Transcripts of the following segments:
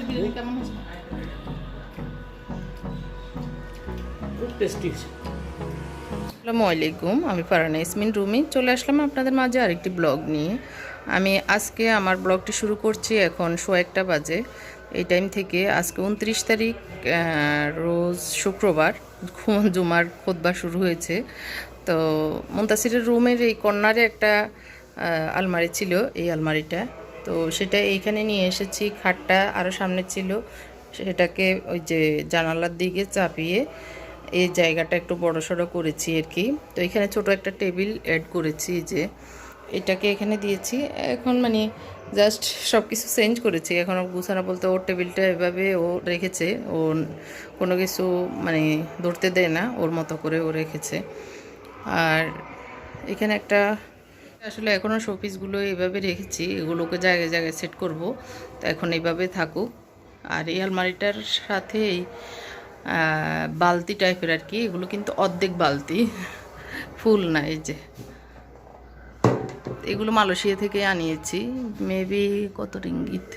আজকের বিরিয়ানি কেমন হয়েছে? খুব টেস্টি আসসালামু আলাইকুম আমি ফারানা ইসমিন রুমি। চলে আসলাম আপনাদের মাঝে আরেকটি ব্লগ নিয়ে। আমি আজকে আমার ব্লগটি শুরু করছি এখন শো একটা বাজে। এই টাইম থেকে আজকে উনত্রিশ তারিখ রোজ শুক্রবার জুমার খোদবা শুরু হয়েছে। তো মুন্তাসিরের রুমের এই কর্নারে একটা আলমারি ছিল এই আলমারিটা। তো সেটা এইখানে নিয়ে এসেছি, খাটটা আরও সামনে ছিল। সেটাকে ওই যে জানালার দিকে চাপিয়ে এই জায়গাটা একটু বড় সড়ো করেছি আর কি। তো এখানে ছোট একটা টেবিল অ্যাড করেছি যে এটাকে এখানে দিয়েছি। এখন মানে জাস্ট সব কিছু চেঞ্জ করেছি। এখন গুছানো বলতে ওর টেবিলটা এভাবে ও রেখেছে। ও কোনো কিছু মানে ধরতে দেয় না, ওর মতো করে ও রেখেছে। আর এখানে একটা আসলে এখনও শোপিসগুলো এভাবে রেখেছি, এগুলোকে জায়গায় জায়গায় সেট করব। তো এখন এইভাবে থাকুক। আর এই আলমারিটার সাথে এই বালতি টাইপের আর কি, এগুলো কিন্তু অর্ধেক বালতি। ফুল না, এই যে। এগুলো মালয়েশিয়া থেকে আনিয়েছি মেবি কত রিঙ্গিত?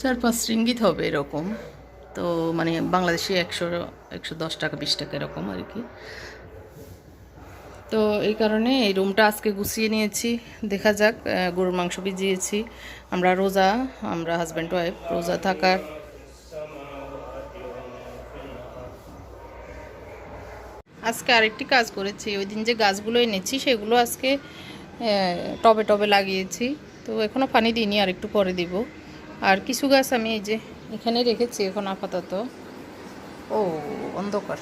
চার পাঁচ রিঙ্গিত হবে এরকম। তো মানে বাংলাদেশে একশো একশো দশ টাকা, বিশ টাকা এরকম আর কি। তো এই কারণে এই রুমটা আজকে গুছিয়ে নিয়েছি। দেখা যাক গরুর মাংস ভিজিয়েছি। আমরা রোজা, আমরা হাজব্যান্ড ওয়াইফ রোজা থাকার। আজকে আরেকটি কাজ করেছি। ওই দিন যে গাছগুলো এনেছি, সেগুলো আজকে টবে টবে লাগিয়েছি। তো এখনও পানি দিইনি, আর একটু পরে দিব। আর কিছু গাছ আমি এই যে এখানে রেখেছি এখন আপাতত। ও, অন্ধকার।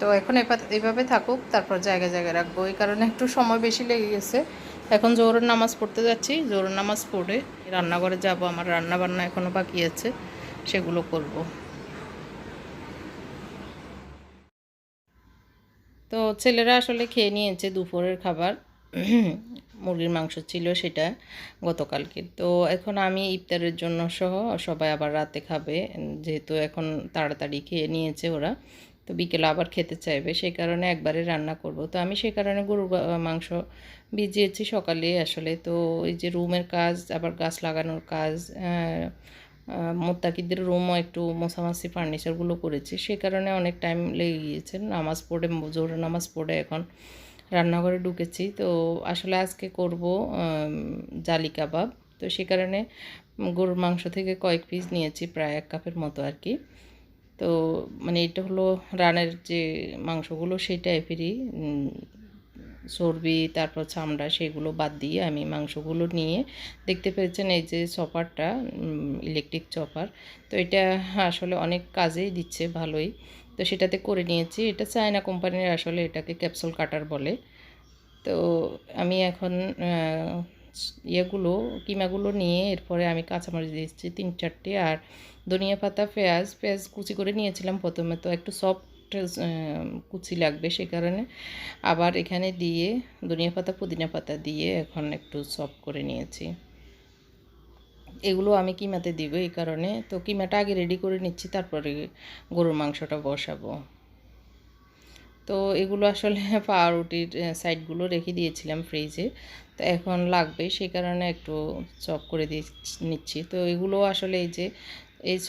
তো এখন এভাবে থাকুক, তারপর জায়গায় জায়গায় রাখব। এই কারণে একটু সময় বেশি লেগে গেছে। এখন জোহরের নামাজ পড়তে যাচ্ছি। জোহরের নামাজ পড়ে রান্নাঘরে যাব। আমার রান্না বান্না এখনও বাকি আছে। সেগুলো করব। তো ছেলেরা আসলে খেয়ে নিয়েছে দুপুরের খাবার। মুরগির মাংস ছিল সেটা গতকালকে। তো এখন আমি ইফতারের জন্য সহ সবাই আবার রাতে খাবে। যেহেতু এখন তাড়াতাড়ি খেয়ে নিয়েছে ওরা। তো বিকেলে আবার খেতে চাইবে, সেই কারণে একবারে রান্না করব। তো আমি সেই কারণে গরুর মাংস ভিজিয়েছি সকালে আসলে। তো এই যে রুমের কাজ, আবার গাছ লাগানোর কাজ মোত্তাকিদের রুমও একটু মোছামাছি ফার্নিচারগুলো করেছি সে কারণে অনেক টাইম লেগে গিয়েছে। নামাজ পড়ে জোরে নামাজ পড়ে এখন রান্নাঘরে ঢুকেছি। তো আসলে আজকে করব জালি কাবাব। তো সে কারণে গরুর মাংস থেকে কয়েক পিস নিয়েছি, প্রায় এক কাপের মতো আর কি। তো মানে এটা হলো রানের যে মাংসগুলো সেই টাইপেরই চর্বি, তারপর চামড়া সেগুলো বাদ দিয়ে আমি মাংসগুলো নিয়ে দেখতে পেয়েছেন এই যে চপারটা ইলেকট্রিক চপার। তো এটা আসলে অনেক কাজেই দিচ্ছে ভালোই। তো সেটাতে করে নিয়েছি। এটা চায়না কোম্পানির আসলে এটাকে ক্যাপসুল কাটার বলে। তো আমি এখন ইয়েগুলো, কিমাগুলো নিয়ে এরপরে আমি কাঁচামরিচ দিয়েছি তিন চারটে। আর ধনিয়া পাতা, পেঁয়াজ পেঁয়াজ কুচি করে নিয়েছিলাম প্রথমে, তো একটু সফট কুচি লাগবে সে কারণে। আবার এখানে দিয়ে ধনিয়া পাতা, পুদিনা পাতা দিয়ে এখন একটু সফট করে নিয়েছি। এগুলো আমি কিমাতে দিব এই কারণে। তো কিমাটা আগে রেডি করে নিচ্ছি, তারপরে গরুর মাংসটা বসাবো। তো এগুলো আসলে পাউরুটির সাইডগুলো রেখে দিয়েছিলাম ফ্রিজে তো এখন লাগবে সেই কারণে একটু চপ করে দিয়ে নিচ্ছি। তো এগুলো আসলে এই যে, এই চ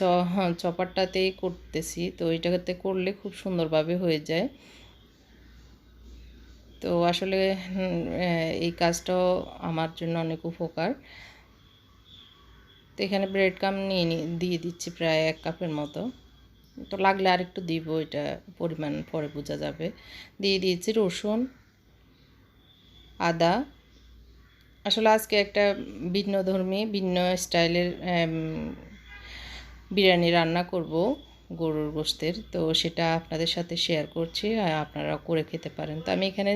চপারটাতেই করতেছি। তো এটাতে করলে খুব সুন্দরভাবে হয়ে যায়। তো আসলে এই কাজটাও আমার জন্য অনেক উপকার। তো এখানে ব্রেড কাম নিয়ে দিয়ে দিচ্ছি প্রায় এক কাপের মতো। তো লাগলে আর একটু দিব এটা পরিমাণ পরে বোঝা যাবে। দিয়ে দিয়েছি রসুন, আদা। আসলে আজকে একটা ভিন্ন ধর্মী, ভিন্ন স্টাইলের বিরিয়ানি রান্না করব গরুর গোস্তের তো সেটা আপনাদের সাথে শেয়ার করছি আপনারা করে খেতে পারেন। তো আমি এখানে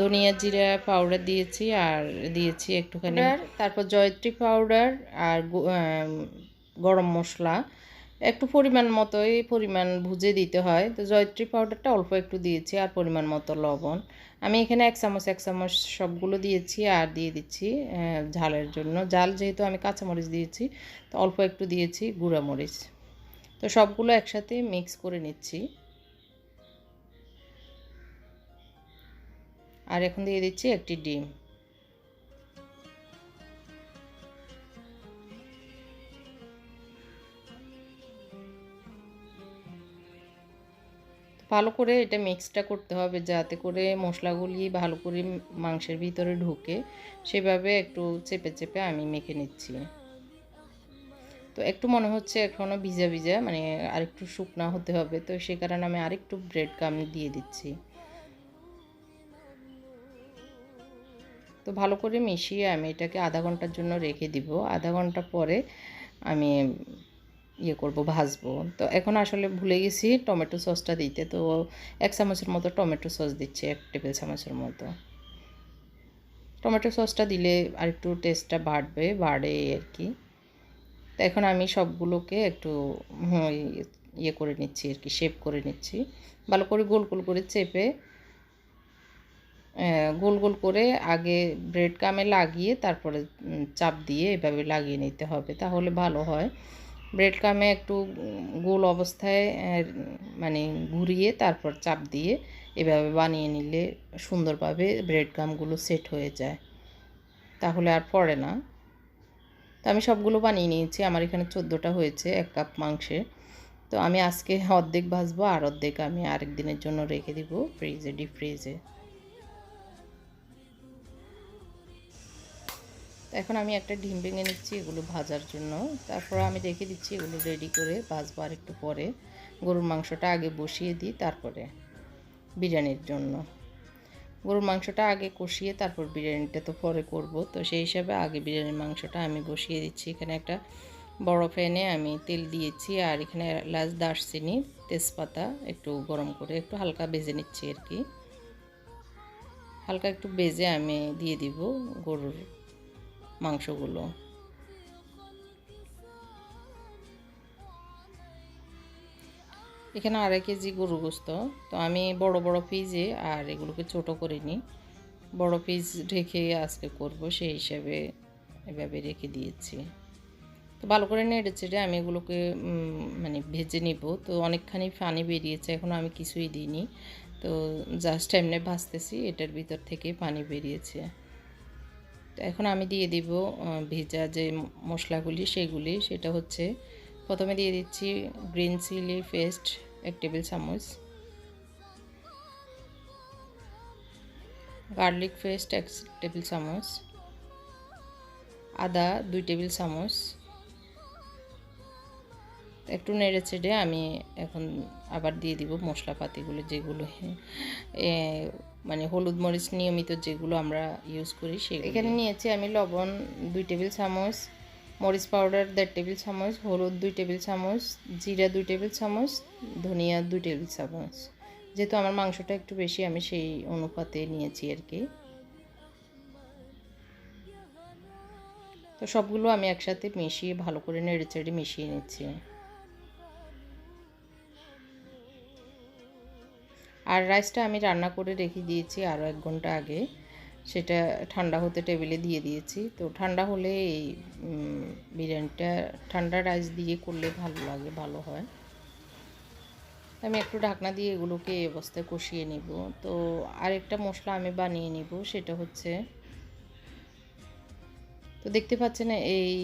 ধনিয়া জিরা পাউডার দিয়েছি, আর দিয়েছি একটুখানি তারপর জয়ত্রী পাউডার আর গরম মশলা। একটু পরিমাণ মতোই পরিমাণ ভুজে দিতে হয়। তো জয়ত্রী পাউডারটা অল্প একটু দিয়েছি আর পরিমাণ মতো লবণ। আমি এখানে এক চামচ এক চামচ সবগুলো দিয়েছি আর দিয়ে দিচ্ছি ঝালের জন্য। ঝাল যেহেতু আমি কাঁচামরিচ দিয়েছি, তো অল্প একটু দিয়েছি মরিচ তো সবগুলো একসাথে মিক্স করে নিচ্ছি। আর এখন দিয়ে দিচ্ছি একটি ডিম। ভালো করে এটা মিক্সটা করতে হবে যাতে করে মশলাগুলি ভালো করে মাংসের ভিতরে ঢুকে সেভাবে একটু চেপে চেপে আমি মেখে নিচ্ছি। তো একটু মনে হচ্ছে এখনও ভিজা ভিজা মানে আরেকটু শুকনা হতে হবে, তো সে কারণে আমি আরেকটু ব্রেড কাম দিয়ে দিচ্ছি। তো ভালো করে মিশিয়ে আমি এটাকে আধা ঘণ্টার জন্য রেখে দিব। আধা ঘণ্টা পরে আমি ইয়ে করব, ভাজবো। তো এখন আসলে ভুলে গেছি টমেটো সসটা দিতে। তো এক চামচের মতো টমেটো সস দিচ্ছি, এক টেবিল চামচের মতো। টমেটো সসটা দিলে আর একটু টেস্টটা বাড়বে, বাড়ে আর কি। তো এখন আমি সবগুলোকে একটু ইয়ে করে নিচ্ছি আর কি শেপ করে নিচ্ছি। ভালো করে গোল গোল করে চেপে গোল গোল করে আগে ব্রেড কামে লাগিয়ে তারপরে চাপ দিয়ে এভাবে লাগিয়ে নিতে হবে, তাহলে ভালো হয়। ব্রেড কামে একটু গোল অবস্থায় মানে ঘুরিয়ে তারপর চাপ দিয়ে এভাবে বানিয়ে নিলে সুন্দরভাবে ব্রেড কামগুলো সেট হয়ে যায়। তাহলে আর পড়ে না। তো আমি সবগুলো বানিয়ে নিয়েছি। আমার এখানে চোদ্দোটা হয়েছে এক কাপ মাংসে তো আমি আজকে অর্ধেক ভাজবো আর অর্ধেক আমি আরেক দিনের জন্য রেখে দিব ফ্রিজে, ডিপ ফ্রিজে। এখন আমি একটা ডিম ভেঙে নিচ্ছি, এগুলো ভাজার জন্য। তারপর আমি রেখে দিচ্ছি, এগুলো রেডি করে ভাজবো আর একটু পরে। গরুর মাংসটা আগে বসিয়ে দিই তারপরে বিরিয়ানির জন্য। গরুর মাংসটা আগে কষিয়ে তারপর বিরিয়ানিটা তো পরে করব। তো সেই হিসাবে আগে বিরিয়ানির মাংসটা আমি বসিয়ে দিচ্ছি। এখানে একটা বড় ফ্যানে আমি তেল দিয়েছি আর এখানে এলাচ, দারচিনি, তেজপাতা একটু গরম করে একটু হালকা ভেজে নিচ্ছি আর কি। হালকা একটু বেজে আমি দিয়ে দিব গরুর মাংসগুলো। এখানে আড়াই কেজি গরু গোস্ত। তো আমি বড় বড় পিসে আর এগুলোকে ছোট করে নিই। বড় পিস রেখে আজকে করব, সেই হিসাবে এভাবে রেখে দিয়েছি। তো ভালো করে নেড়ে চেড়ে আমি এগুলোকে মানে ভেজে নিব। তো অনেকখানি পানি বেরিয়েছে এখনও আমি কিছুই দিইনি। তো জাস্ট এমনি ভাজতেছি, এটার ভিতর থেকে পানি বেরিয়েছে। তো এখন আমি দিয়ে দিব ভেজা যে মশলাগুলি সেগুলি, সেটা হচ্ছে প্রথমে দিয়ে দিচ্ছি গ্রিন চিলি পেস্ট এক টেবিল চামচ। গার্লিক পেস্ট এক টেবিল চামচ। আদা দুই টেবিল চামচ। একটু নেড়ে চেড়ে আমি এখন আবার দিয়ে দিব মশলাপাতিগুলো যেগুলো মানে হলুদ মরিচ নিয়মিত যেগুলো আমরা ইউজ করি সেগুলো এখানে নিয়েছি আমি লবণ দুই টেবিল চামচ মরিচ পাউডার দেড় টেবিল চামচ হলুদ দুই টেবিল চামচ জিরা দুই টেবিল চামচ ধনিয়া দুই টেবিল চামচ। যেহেতু আমার মাংসটা একটু বেশি আমি সেই অনুপাতে নিয়েছি আর কি। তো সবগুলো আমি একসাথে মিশিয়ে ভালো করে নেড়ে চেড়ে মিশিয়ে নিচ্ছি। আর রাইসটা আমি রান্না করে রেখে দিয়েছি আরও এক ঘণ্টা আগে। সেটা ঠান্ডা হতে টেবিলে দিয়ে দিয়েছি। তো ঠান্ডা হলে এই বিরিয়ানিটা, ঠান্ডা রাইস দিয়ে করলে ভালো লাগে, ভালো হয়। আমি একটু ঢাকনা দিয়ে এগুলোকে এই অবস্থায় কষিয়ে নিব। তো আরেকটা মশলা আমি বানিয়ে নিব, সেটা হচ্ছে তো দেখতে পাচ্ছেন এই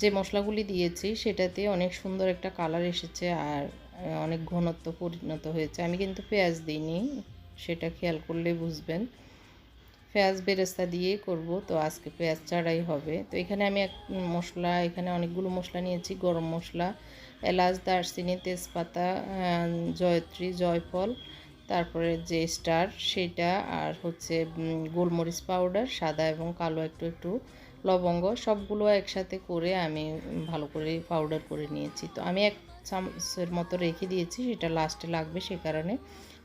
যে মশলাগুলি দিয়েছি, সেটাতে অনেক সুন্দর একটা কালার এসেছে। আর অনেক ঘনত্ব পরিণত হয়েছে। আমি কিন্তু পেঁয়াজ দিইনি, সেটা খেয়াল করলে বুঝবেন। পেঁয়াজ বেরেস্তা দিয়ে করব, তো আজকে পেঁয়াজ ছাড়াই হবে। তো এখানে আমি এক মশলা, এখানে অনেকগুলো মশলা নিয়েছি, গরম মশলা, এলাচ, দারচিনি, তেজপাতা জয়ত্রী, জয়ফল, তারপরে যে স্টার সেটা, আর হচ্ছে গোলমরিচ পাউডার, সাদা এবং কালো একটু একটু লবঙ্গ, সবগুলো একসাথে করে আমি ভালো করে পাউডার করে নিয়েছি। তো আমি এক চামচের মতো রেখে দিয়েছি, সেটা লাস্টে লাগবে সে কারণে।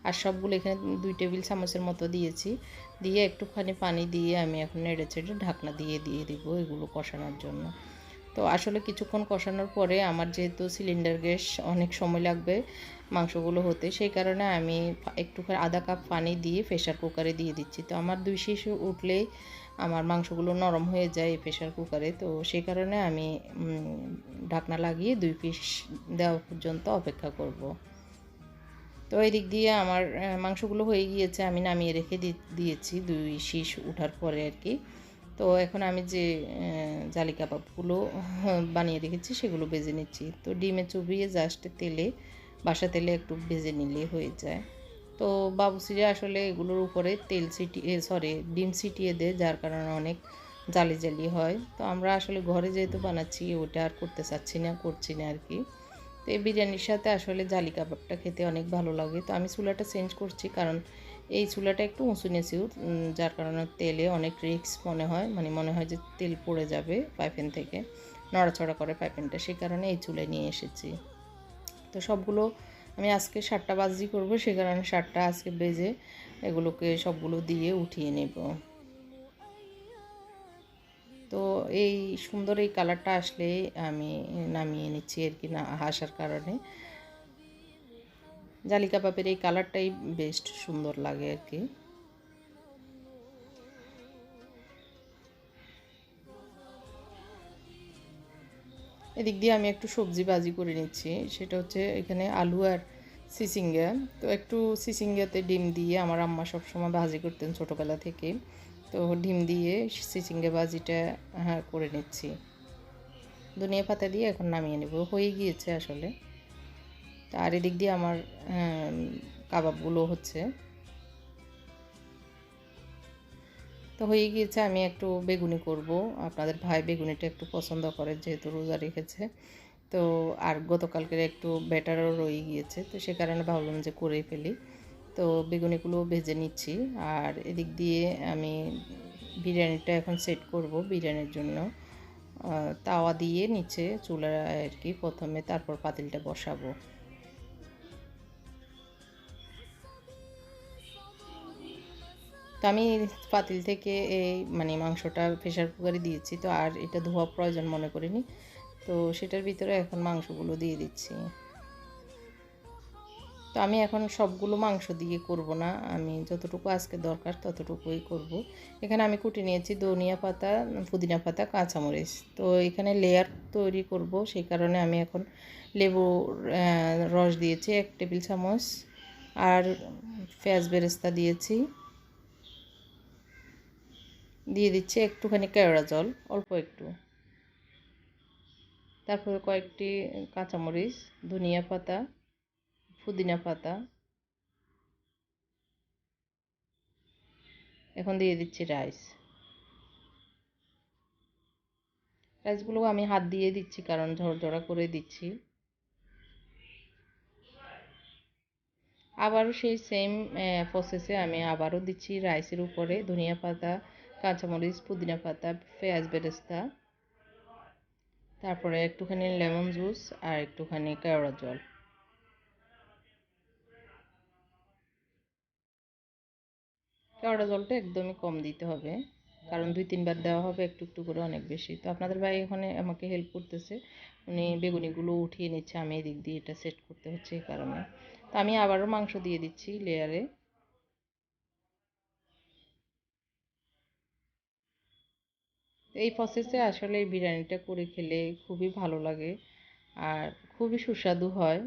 আর সবগুলো এখানে দুই টেবিল চামচের মতো দিয়েছি। দিয়ে একটুখানি পানি দিয়ে আমি এখন নেড়ে চেড়ে ঢাকনা দিয়ে দিয়ে দিব এগুলো কষানোর জন্য। তো আসলে কিছুক্ষণ কষানোর পরে আমার যেহেতু সিলিন্ডার গ্যাস অনেক সময় লাগবে মাংসগুলো হতে, সেই কারণে আমি একটুখানি আধা কাপ পানি দিয়ে প্রেশার কুকারে দিয়ে দিচ্ছি। তো আমার দুই শিশু উঠলেই আমার মাংসগুলো নরম হয়ে যায় এই প্রেশার কুকারে তো সেই কারণে আমি ঢাকনা লাগিয়ে দুই পিস দেওয়া পর্যন্ত অপেক্ষা করব। তো এই দিক দিয়ে আমার মাংসগুলো হয়ে গিয়েছে, আমি নামিয়ে রেখে দিয়েছি দুই শীষ উঠার পরে আর কি। তো এখন আমি যে জালি কাবাবগুলো বানিয়ে রেখেছি সেগুলো বেজে নিচ্ছি। তো ডিমে চুবিয়ে জাস্ট তেলে, বাসা তেলে একটু ভেজে নিলেই হয়ে যায়। তো বাবুসিরা আসলে এগুলোর উপরে তেল ছিটিয়ে সরি ডিম ছিটিয়ে দেয়, যার কারণে অনেক জালি জালি হয়। তো আমরা আসলে ঘরে যেহেতু বানাচ্ছি, ওটা আর করতে চাচ্ছি না, করছি না আর কি। তো এই বিরিয়ানির সাথে আসলে জালি কাবাবটা খেতে অনেক ভালো লাগে। তো আমি চুলাটা চেঞ্জ করছি, কারণ এই চুলাটা একটু উঁচু নিচু যার কারণে তেলে অনেক রিক্স মনে হয়। মানে মনে হয় যে তেল পড়ে যাবে পাইপেন থেকে, নড়াচড়া করে পাইপেনটা। সেই কারণে এই চুলে নিয়ে এসেছি। তো সবগুলো আমি আজকে সাতটা বাজি করব, সে কারণে সাতটা আজকে বেজে এগুলোকে সবগুলো দিয়ে উঠিয়ে নেব। তো এই সুন্দর এই কালারটা আসলে আমি নামিয়ে নিচ্ছি আর কি না, আসার কারণে। জালিকা পাপের এই কালারটাই বেস্ট সুন্দর লাগে আর কি। এদিক দিয়ে আমি একটু সবজি ভাজি করে নিচ্ছি। সেটা হচ্ছে এখানে আলু আর সিসিঙ্গা। তো একটু সিসিঙ্গাতে ডিম দিয়ে আমার আম্মা সবসময় ভাজি করতেন ছোটোবেলা থেকে। তো ডিম দিয়ে সিসিঙ্গা ভাজিটা হ্যাঁ করে নিচ্ছি। ধনিয়া পাতা দিয়ে এখন নামিয়ে নেব। হয়ে গিয়েছে আসলে। আর এদিক দিয়ে আমার আহ, কাবাবগুলো হচ্ছে। তো হয়ে গিয়েছে, আমি একটু বেগুনি করব। আপনাদের ভাই বেগুনিটা একটু পছন্দ করে, যেহেতু রোজা রেখেছে। তো আর গতকালকের একটু ব্যাটারও রয়ে গিয়েছে, তো সে কারণে ভাবলাম যে করে ফেলি। তো বেগুনিগুলো ভেজে নিচ্ছি, আর এদিক দিয়ে আমি বিরিয়ানিটা এখন সেট করব বিরিয়ানির জন্য। তাওয়া দিয়ে নিচে চুলা আর কি প্রথমে, তারপর পাতিলটা বসাবো। তো আমি পাতিল থেকে এই মানে মাংসটা প্রেশার কুকারে দিয়েছি, তো আর এটা ধোয়া প্রয়োজন মনে করিনি। তো সেটার ভিতরে এখন মাংসগুলো দিয়ে দিচ্ছি। তো আমি এখন সবগুলো মাংস দিয়ে করব না, আমি যতটুকু আজকে দরকার ততটুকুই করব। এখানে আমি কুটে নিয়েছি ধনিয়া পাতা, পুদিনা পাতা, কাঁচামরিচ। তো এখানে লেয়ার তৈরি করব, সেই কারণে আমি এখন লেবু রস দিয়েছি এক টেবিল চামচ, আর পেঁয়াজ বেরেস্তা দিয়েছি। দিয়ে দিচ্ছি একটুখানি কেওড়া জল, অল্প একটু। তারপরে কয়েকটি কাঁচামরিচ, ধনিয়া পাতা, পুদিনা পাতা। এখন দিয়ে দিচ্ছি রাইস। রাইসগুলো আমি হাত দিয়ে দিচ্ছি, কারণ ঝরঝরা করে দিচ্ছি। আবারও সেই সেম প্রসেসে আমি আবারও দিচ্ছি রাইসের উপরে ধনিয়া পাতা কাঁচামরিচ, পুদিনা পাতা, পেঁয়াজ বেরেস্তা, তারপরে একটুখানি লেমন জুস আর একটুখানি কেওড়া জল। কেওড়া জলটা একদমই কম দিতে হবে, কারণ দুই তিনবার দেওয়া হবে, একটু একটু করে অনেক বেশি। তো আপনাদের ভাই এখানে আমাকে হেল্প করতেছে, উনি বেগুনিগুলো উঠিয়ে নিচ্ছে, আমি এদিক দিয়ে এটা সেট করতে হচ্ছে এই কারণে। তো আমি আবারও মাংস দিয়ে দিচ্ছি লেয়ারে এই প্রসেসে আসলে এই বিরিয়ানিটা করে খেলে খুবই ভালো লাগে আর খুবই সুস্বাদু হয়।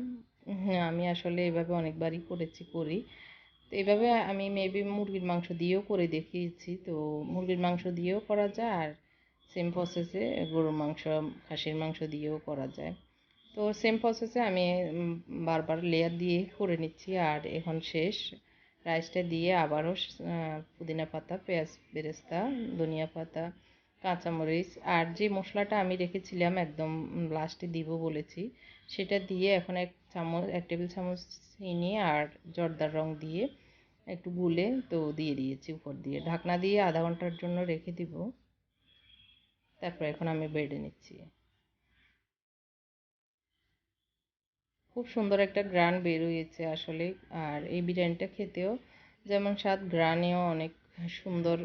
হ্যাঁ, আমি আসলে এভাবে অনেকবারই করেছি করি। তো এভাবে আমি মেবি মুরগির মাংস দিয়েও করে দেখিয়েছি। তো মুরগির মাংস দিয়েও করা যায় আর সেম প্রসেসে গরুর মাংস খাসির মাংস দিয়েও করা যায়। তো সেম প্রসেসে আমি বারবার লেয়ার দিয়ে করে নিচ্ছি আর এখন শেষ। রাইসটা দিয়ে আবারও পুদিনা পাতা পেঁয়াজ বেরেস্তা ধনিয়া পাতা কাঁচামরিচ আর যে মশলাটা আমি রেখেছিলাম একদম লাস্টে দিব বলেছি, সেটা দিয়ে এখন এক চামচ, এক টেবিল চামচ চিনি আর জর্দার রং দিয়ে একটু গুলে তো দিয়ে দিয়েছি উপর দিয়ে। ঢাকনা দিয়ে আধা ঘণ্টার জন্য রেখে দিব। তারপর এখন আমি বেড়ে নিচ্ছি। খুব সুন্দর একটা গ্রান বের হয়েছে আসলে। আর এই বিরিয়ানিটা খেতেও যেমন স্বাদ গ্রানেও অনেক সুন্দর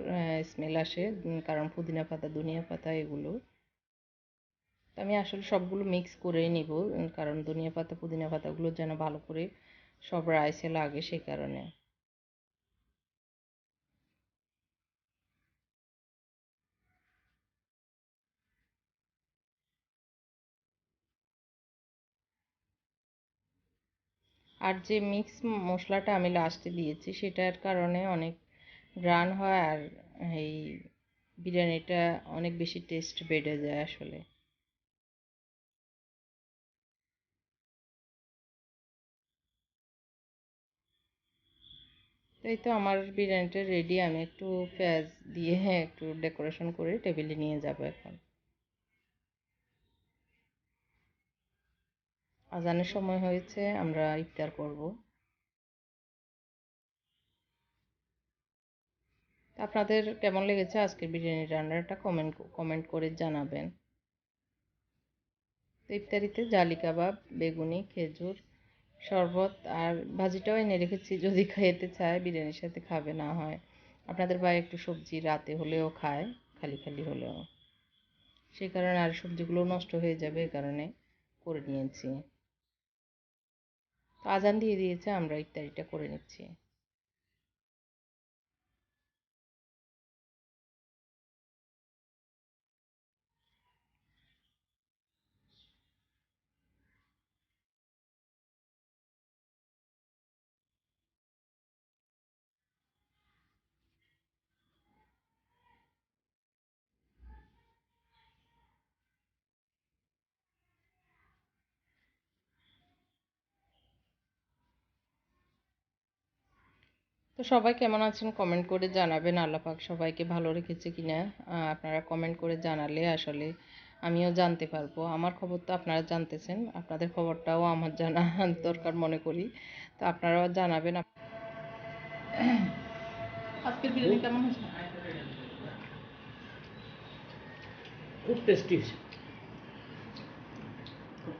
স্মেল আসে কারণ পুদিনা পাতা, ধনিয়া পাতা এগুলো। আমি আসলে সবগুলো মিক্স করেই নিব কারণ ধনিয়া পাতা, পুদিনা পাতাগুলো যেন ভালো করে সব রাইসে লাগে সেই কারণে। আর যে মিক্স মশলাটা আমি লাস্টে দিয়েছি, সেটার কারণে অনেক রান হয় আর এই বিরিয়ানিটা অনেক বেশি টেস্ট বেড়ে যায় আসলে। এই তো আমার বিরিয়ানিটা রেডি আমি একটু পেঁয়াজ দিয়ে হ্যাঁ একটু ডেকোরেশন করে টেবিলে নিয়ে যাব এখন। আজানের সময় হয়েছে, আমরা ইফতার করব। আপনাদের কেমন লেগেছে আজকের বিরিয়ানি রান্নাটা কমেন্ট কমেন্ট করে জানাবেন। ইফতারিতে জালি কাবাব, বেগুনি, খেজুর, শরবত আর ভাজিটাও এনে রেখেছি। যদি খেতে চায় বিরিয়ানির সাথে খাবে, না হয় আপনাদের ভাই একটু সবজি রাতে হলেও খায়, খালি খালি হলেও। সেই কারণে আর সবজিগুলো নষ্ট হয়ে যাবে এই কারণে করে নিয়েছি। আজান দিয়ে দিয়েছে, আমরা ইফতারিটা করে নিচ্ছি। তো সবাই কেমন আছেন কমেন্ট করে জানাবেন। আল্লাহ পাক সবাইকে ভালো রেখেছে কিনা? আপনারা কমেন্ট করে জানালে আসলে আমিও জানতে পারব। আমার খবর তো আপনারা জানতেছেন আপনাদের খবরটাও আমার জানা দরকার মনে করি। তো আপনারাও জানাবেন আজকের বিরিয়ানি কেমন হয়েছে? খুব টেস্টি খুব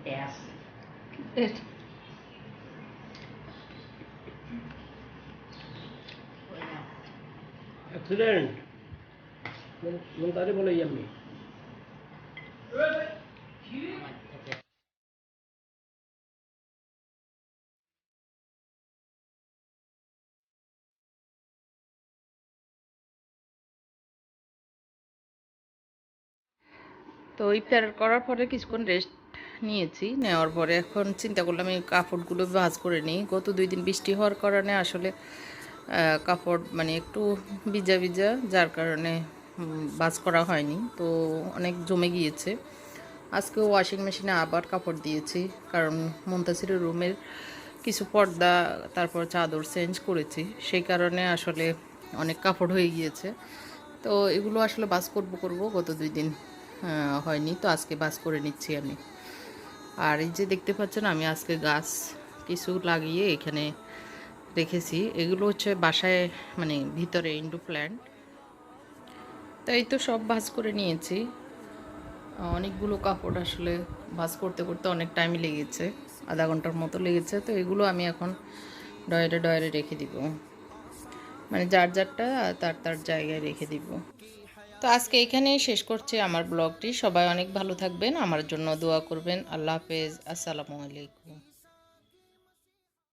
টেস্ট মন্তারে বলে ইয়াম্মি তো ইফতার করার পরে কিছুক্ষণ রেস্ট নিয়েছি। নেওয়ার পরে এখন চিন্তা করলাম এই কাপড়গুলো ভাজ করে নিই। গত দুই দিন বৃষ্টি হওয়ার কারণে আসলে কাপড় মানে একটু ভিজা ভিজা, যার কারণে ভাঁজ করা হয়নি। তো অনেক জমে গিয়েছে। আজকে ওয়াশিং মেশিনে আবার কাপড় দিয়েছি, কারণ মুন্তাসিরের রুমের কিছু পর্দা, তারপর চাদর চেঞ্জ করেছি। সেই কারণে আসলে অনেক কাপড় হয়ে গিয়েছে। তো এগুলো আসলে বাস করব করব, গত দুই দিন হয়নি। তো আজকে বাস করে নিচ্ছি আমি। আর এই যে দেখতে পাচ্ছেন, আমি আজকে গাছ কিছু লাগিয়ে এখানে রেখেছি এগুলো হচ্ছে বাসায় মানে ভিতরে ইন্ডো প্ল্যান্ট। তো এই তো সব ভাজ করে নিয়েছি। অনেকগুলো কাপড় আসলে ভাজ করতে করতে অনেক টাইম লেগেছে। আধা ঘণ্টার মতো লেগেছে। তো এগুলো আমি এখন ডয়ারে ডয়ারে রেখে দিব। মানে যার, যারটা, তার তার জায়গায় রেখে দিব। তো আজকে এখানেই শেষ করছি আমার ব্লগটি। সবাই অনেক ভালো থাকবেন। আমার জন্য দোয়া করবেন। আল্লাহ হাফেজ। আসসালামু আলাইকুম।